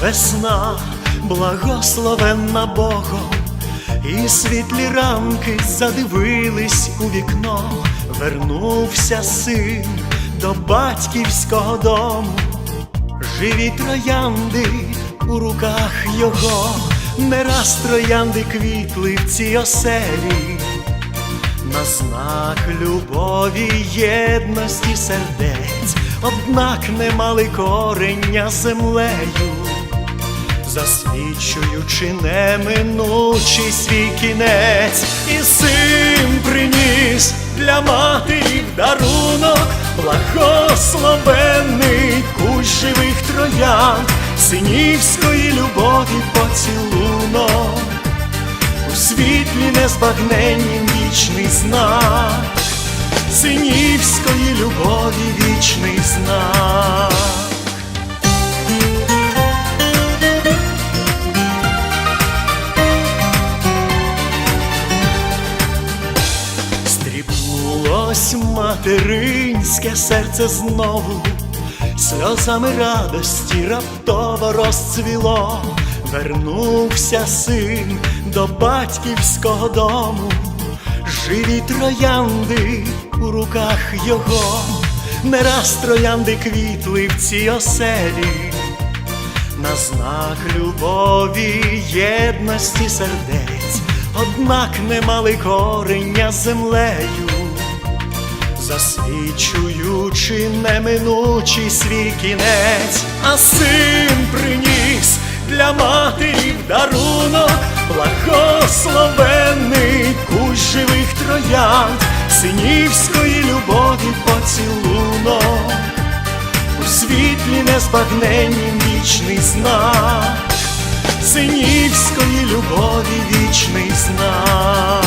весна, благословенна Богом, і світлі ранки задивились у вікно, вернувся син до батьківського дому, живі троянди у руках його, не раз троянди квітли в цій оселі. На знак любові, єдності сердець, однак не мали корення землею, засвідчуючи неминучий свій кінець, і син приніс для матері дарунок благословенний кущ живих троян, синівської любові поцілунок. У світлі незбагненнім вічний знак, синівської любові вічний знак. Стріпнулось материнське серце знову, сльозами радості раптово розцвіло, вернувся син до батьківського дому, живі троянди у руках його, не раз троянди квітли в цій оселі, на знак любові, єдності сердець, однак не мали корення землею, засвідчуючи неминучий свій кінець, а син приніс для матері дарунок благословенний кущ живих троянд, синівської любові поцілунок у світлі незбагненнім вічний знак, синівської любові вічний знак.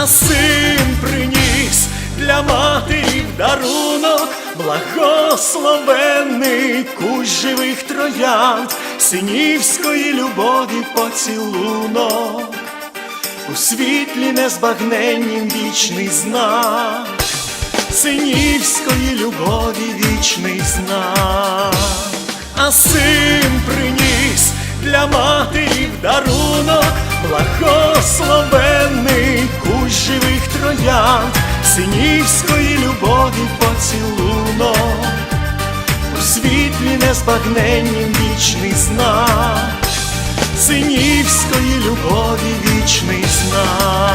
приніс для матері в дарунок благословенний кущ живих троянд, синівської любові поцілунок, у світлі незбагненнім вічний знак, синівської любові вічний знак, а син приніс для матері незбагненнім вічний знак, синівської любові вічний знак.